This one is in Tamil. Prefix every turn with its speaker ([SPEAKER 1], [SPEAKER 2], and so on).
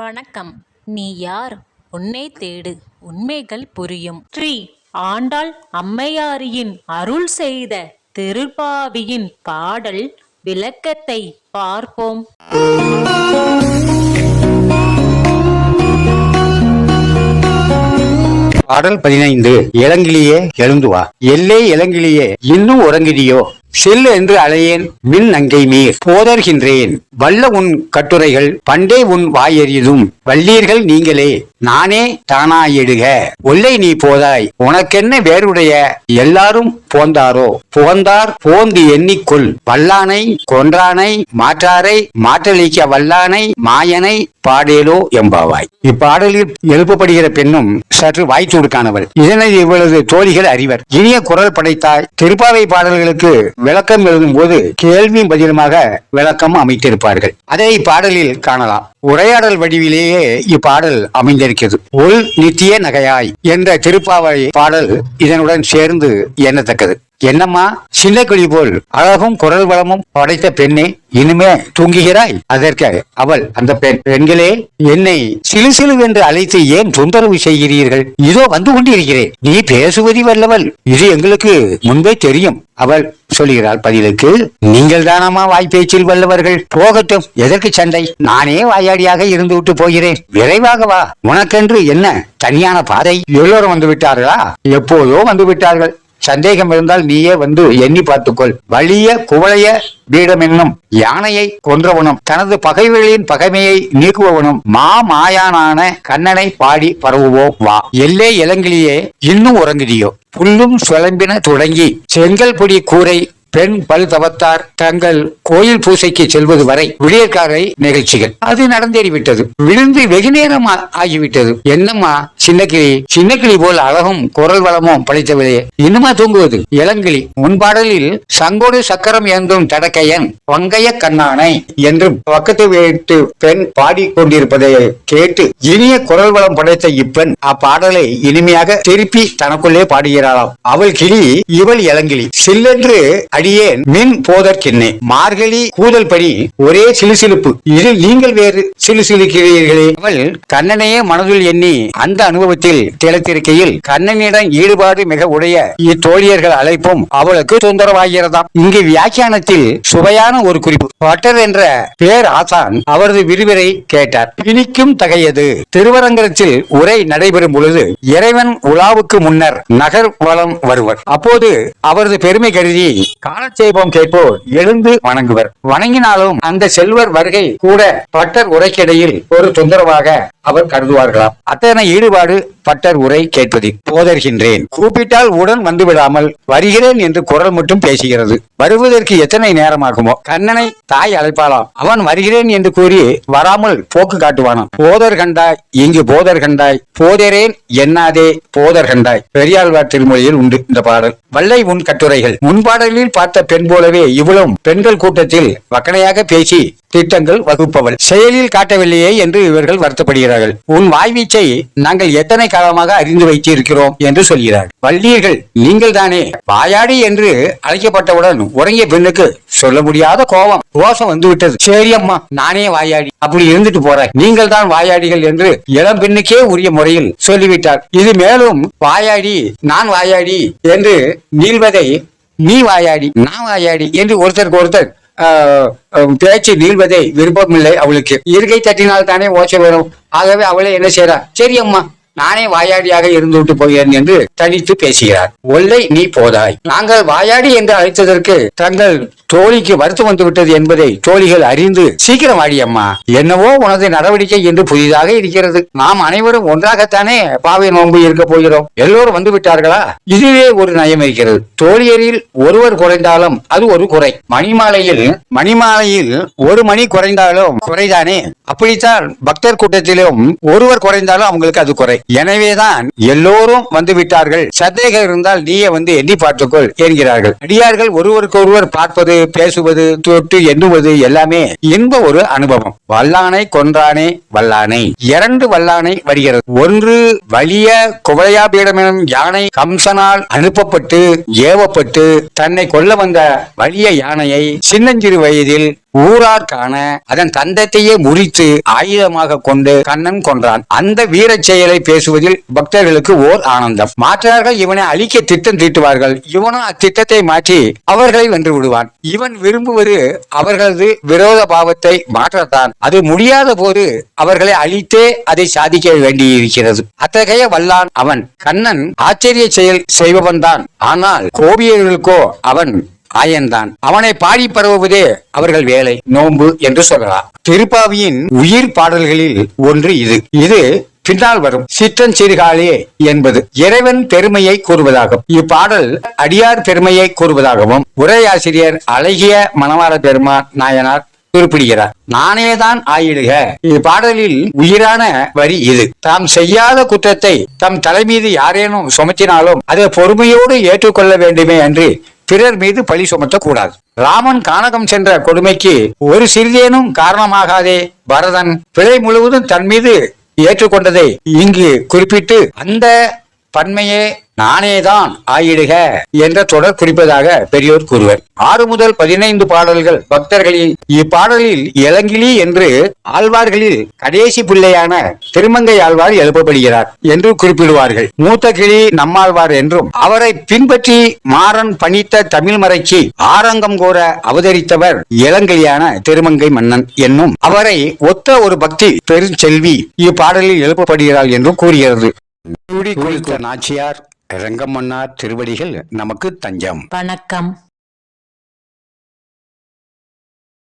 [SPEAKER 1] வணக்கம். நீ யார்? உன்னை தேடு. உண்மைகள் புரியும். ஸ்ரீ ஆண்டாள் அம்மையாரியின் அருள் செய்த திருப்பாவியின் பாடல் விளக்கத்தை பார்ப்போம்.
[SPEAKER 2] பாடல் பதினைந்து இளங்கிலியே எழுந்து வா. எல்லே இளங்கிலியே இன்னும் உறங்கிறியோ? செல் என்று அலையேன் மின் நங்கை மீர் போதர்கின்றேன். வல்ல உன் கட்டுரைகள் பண்டே உன் வாயெறியதும் வல்லீர்கள் நீங்களே. நானே தானாயிடுக ஒல்லை நீ போதாய். உனக்கென்ன வேறுடைய எல்லாரும் போந்தாரோ? போந்தார் போந்து எண்ணிக்கொள். வல்லானை கொன்றானை மாற்றாரை மாற்றளிக்க வல்லானை மாயனை பாடேலோ எம்பாவாய். இப்பாடலில் எழுப்பப்படுகிற பெண்ணும் சற்று வாய்ச்சூடுக்கானவள் இதனை இவளது தோழிகள் அறிவர். இனிய குரல் படைத்தாய். திருப்பாவை பாடல்களுக்கு விளக்கம் எழுதும் போது கேள்வி பதிலுமாக விளக்கம் அமைத்திருப்பார்கள். அதை இப்பாடலில் காணலாம். உரையாடல் வடிவிலேயே இப்பாடல் இருக்கிறது உள் நித்திய நகையாய் என்ற திருப்பாவை பாடல் இதனுடன் சேர்ந்து எண்ணத்தக்கது. என்னம்மா? சின்ன கிளி போல் அழகும் குரல் வளமும் படைத்த பெண்ணே இனிமே தூங்குகிறாய்? அதற்கு அவள் அந்த பெண் பெண்களே என்னை சிலு சிலு என்று அழைத்து ஏன் தொந்தரவு செய்கிறீர்கள்? இதோ வந்து கொண்டிருக்கிறேன். நீ பேசுவதி வல்லவள். இது எங்களுக்கு முன்பே தெரியும். அவள் சொல்கிறாள் பதிலுக்கு நீங்கள் தானம்மா வாய்ப்பேச்சில் வல்லவர்கள்? போகட்டும். எதற்கு சண்டை? நானே வாயாடியாக இருந்து விட்டு போகிறேன். விரைவாக வா. உனக்கென்று என்ன? தனியான பாதை? எல்லோரும் வந்து விட்டார்களா? எப்போதோ வந்து விட்டார்கள். சந்தேகம் இருந்தால் நீயே வந்து எண்ணி பார்த்துக்கொள். வலிய குவளைய பீடமென்னும் யானையை கொன்றவனும் தனது பகைவர்களின் பகைமையை நீக்குபவனும் மா மாயானான கண்ணனை பாடி பரவுவோம். வா. எல்லே இளங்கிலியே இன்னும் உறங்குதியோ. புல்லும் சுழம்பின தொடங்கி செங்கல் பொடி கூரை பெண் பல் தவத்தார் தங்கள் கோயில் பூசைக்கு செல்வது வரை விடியற்காலை நிகழ்ச்சிகள். அது நடந்தேறிவிட்டது. விழுந்து வெகு நேரம் ஆகிவிட்டது. என்னம்மா சின்னக்கிளி? சின்னக்கிளி போல் அழகும் குரல் வளமும் படைத்தவில்லையே இன்னுமா தூங்குவது? இளங்கிளி முன்பாடலில் சங்கோடு சக்கரம் ஏந்தும் தடக்கையன் வங்கைய கண்ணானை என்று பக்கத்து வீட்டு பெண் பாடிக் கொண்டிருப்பதை கேட்டு இனிய குரல் வளம் படைத்த இப்பெண் அப்பாடலை இனிமையாக திருப்பி தனக்குள்ளே பாடுகிறாளாம். அவள் கிளி இவள் இளங்கிளி. சில்லென்று அடியேன். மின் போதற்கின்னே மார்கழி கூதல் பணி ஒரே சிலுசிலுப்பு. இதில் நீங்கள் வேறு சிலுசிலுக்கிறீர்களே. அவள் கண்ணனையே மனதில் எண்ணி அந்த அனுபவத்தில் திளைத்திருக்கையில் கண்ணனிடம் ஈடுபாடு மிக உடைய இத்தோழியர்கள் அழைப்பும் அவளுக்கு தொந்தரவாகிறதாம். இங்கு வியாக்கியானத்தில் சுவையான ஒரு குறிப்பு. பட்டர் என்ற பேர் ஆசான் அவரது விரிவுரை கேட்டார். பிணிக்கும் தகையது. திருவரங்கத்தில் உரை நடைபெறும் பொழுது இறைவன் உலாவுக்கு முன்னர் நகர் வளம் வருவர். அப்போது அவரது பெருமை கருதி காலட்சேபம் கேட்போர் எழுந்து வணங்குவர். வணங்கினாலும் அந்த செல்வர் வருகை கூட பட்டர் உரைக்கிடையில் ஒரு தொந்தரவாக அவர் கருதுவார்களாம். அத்தனை ஈடுபாடு பட்டர் உரை கேட்பதில் போதர்கின்றேன். கூப்பிட்டால் உடன் வந்துவிடாமல் வருகிறேன் என்று குரல் மட்டும் பேசுகிறது. வருவதற்கு எத்தனை நேரமாகுமோ? கண்ணனை தாய் அழைப்பாளாம். அவன் வருகிறேன் என்று கூறி வராமல் போக்கு காட்டுவானாம். போதர் கண்டாய் இங்கு போதர் கண்டாய் போதரேன் என்னாதே போதர் கண்டாய். பெரியாழ்வார் திருமொழியில் உண்டு இந்த பாடல். வல்லை உன் கட்டுரைகள். முன்பாடலில் பார்த்த பெண் போலவே இவளும் பெண்கள் கூட்டத்தில் வக்கனையாக பேசி திட்டங்கள் வகுப்பவள். செயலில் காட்டவில்லையே என்று இவர்கள் வருத்தப்படுகிறார்கள். உன் வாய்வீச்சை நாங்கள் எத்தனை காலமாக அறிந்து வைத்து இருக்கிறோம் என்று சொல்கிறார். வள்ளியர்கள் நீங்கள் தானே வாயாடி என்று அழைக்கப்பட்டவுடன் உறங்கிய பெண்ணுக்கு சொல்ல முடியாத கோபம் ரோசம் வந்து விட்டது சரி அம்மா நானே வாயாடி. அப்படி இருந்துட்டு போறேன் நீங்கள் தான் வாயாடிகள் என்று இளம் பெண்ணுக்கே உரிய முறையில் சொல்லிவிட்டார். இது மேலும் வாயாடி நான் வாயாடி என்று நீள்வதை நீ வாயாடி நான் வாயாடி என்று ஒருத்தருக்கு ஒருத்தர் பேச்சு நீள்வதை விருப்பமில்லை அவளுக்கு. இருக்கை தட்டினால் தானே ஓசை வரும். ஆகவே அவளே என்ன செய்யறா சரி அம்மா நானே வாயாடியாக இருந்து விட்டு போகிறேன் என்று தனித்து பேசுகிறார். ஒல்லை நீ போதாய். நாங்கள் வாயாடி என்று அழைத்ததற்கு தங்கள் தோழிக்கு வருத்தம் வந்து விட்டது என்பதை தோழிகள் அறிந்து சீக்கிரம் ஆடியம்மா என்னவோ உனது நடவடிக்கை என்று புதிதாக இருக்கிறது. நாம் அனைவரும் ஒன்றாகத்தானே பாவை நோன்பு இருக்க போகிறோம். எல்லோரும் வந்து விட்டார்களா? இதுவே ஒரு நயம் இருக்கிறது. தோழியரில் ஒருவர் குறைந்தாலும் அது ஒரு குறை. மணிமாலையில் மணிமாலையில் ஒரு மணி குறைந்தாலும் குறைதானே? அப்படித்தான் பக்தர் கூட்டத்திலும் ஒருவர் குறைந்தாலும் அவங்களுக்கு அது குறை. எனவேதான் எல்லோரும் வந்து விட்டார்கள். சந்தேகம் இருந்தால் நீயே வந்து எண்ணி பார்த்துக்கொள் என்கிறார்கள். அடியார்கள் ஒருவருக்கு ஒருவர் பார்ப்பது பேசுவது தொட்டு எண்ணுவது எல்லாமே இன்ப ஒரு அனுபவம். வல்லானை கொன்றானே வல்லானை. இரண்டு வல்லானை வருகிறது. ஒன்று வலிய குவளையாபீடம் எனும் யானை கம்சனால் அனுப்பப்பட்டு ஏவப்பட்டு தன்னை கொல்ல வந்த வலிய யானையை சின்னஞ்சிறு வயதில் ஊரார் காண அதன் தந்தத்தையே முறித்து ஆயுதமாக கொண்டு கண்ணன் கொன்றான். அந்த வீரச் செயலை பேசுவதில் பக்தர்களுக்கு ஓர் ஆனந்தம். மாற்றார்கள் இவனை அழிக்க திட்டம் தீட்டுவார்கள். இவனும் அத்திட்டத்தை மாற்றி அவர்களை வென்று விடுவான். இவன் விரும்புவது அவர்களது விரோத பாவத்தை மாற்றத்தான். அது முடியாத போது அவர்களை அழித்தே அதை சாதிக்க வேண்டியிருக்கிறது. அத்தகைய வல்லான் அவன். கண்ணன் ஆச்சரிய செயல் செய்பவன்தான். ஆனால் கோபியர்களுக்கோ அவன் ஆயன்தான். அவனை பாடி பரவுவதே அவர்கள் வேலை. நோன்பு என்று சொல்லலாம். திருப்பாவியின் உயிர் பாடல்களில் ஒன்று இது. இது பின்னால் வரும். சிற்றஞ்சிறுகாலே என்பது. இறைவன் பெருமையை கூறுவதாகும். இப்பாடல் அடியார் பெருமையை கூறுவதாகவும் உரையாசிரியர் அழகிய மணவாள பெருமான் நாயனார் குறிப்பிடுகிறார். நானேதான் ஆயிடுக. இப்பாடலில் உயிரான வரி இது. தாம் செய்யாத குற்றத்தை தம் தலைமீது யாரேனும் சுமத்தினாலும் அதை பொறுமையோடு ஏற்றுக்கொள்ள வேண்டுமே என்று பிறர் மீது பழி சுமத்தக்கூடாது. ராமன் கானகம் சென்ற கொடுமைக்கு ஒரு சிறிதேனும் காரணமாகாதே பரதன். பிழை முழுவதும் தன் மீது ஏற்றுக்கொண்டதை இங்கு குறிப்பிட்டு அந்த பன்மையே நானேதான் ஆயிடுக என்ற தொடர் குறிப்பதாக பெரியோர் கூறுவர். ஆறு முதல் பதினைந்து பாடல்கள் பக்தர்களில் இப்பாடலில் இளங்கிலி என்று ஆழ்வார்களில் கடைசி பிள்ளையான திருமங்கை ஆழ்வார் எழுப்பப்படுகிறார் என்று குறிப்பிடுவார்கள். மூத்த கிளி நம்மாழ்வார் என்றும் அவரை பின்பற்றி மாறன் பணித்த தமிழ் மறைச்சி ஆரங்கம் கோர அவதரித்தவர் இளங்கிலியான திருமங்கை மன்னன் என்னும் அவரை ஒத்த ஒரு பக்தி பெருஞ்செல்வி இப்பாடலில் எழுப்பப்படுகிறார் என்றும் கூறுகிறது. நாச்சியார் ரங்கமன்னார் திருவடிகள் நமக்கு தஞ்சம்.
[SPEAKER 1] வணக்கம்.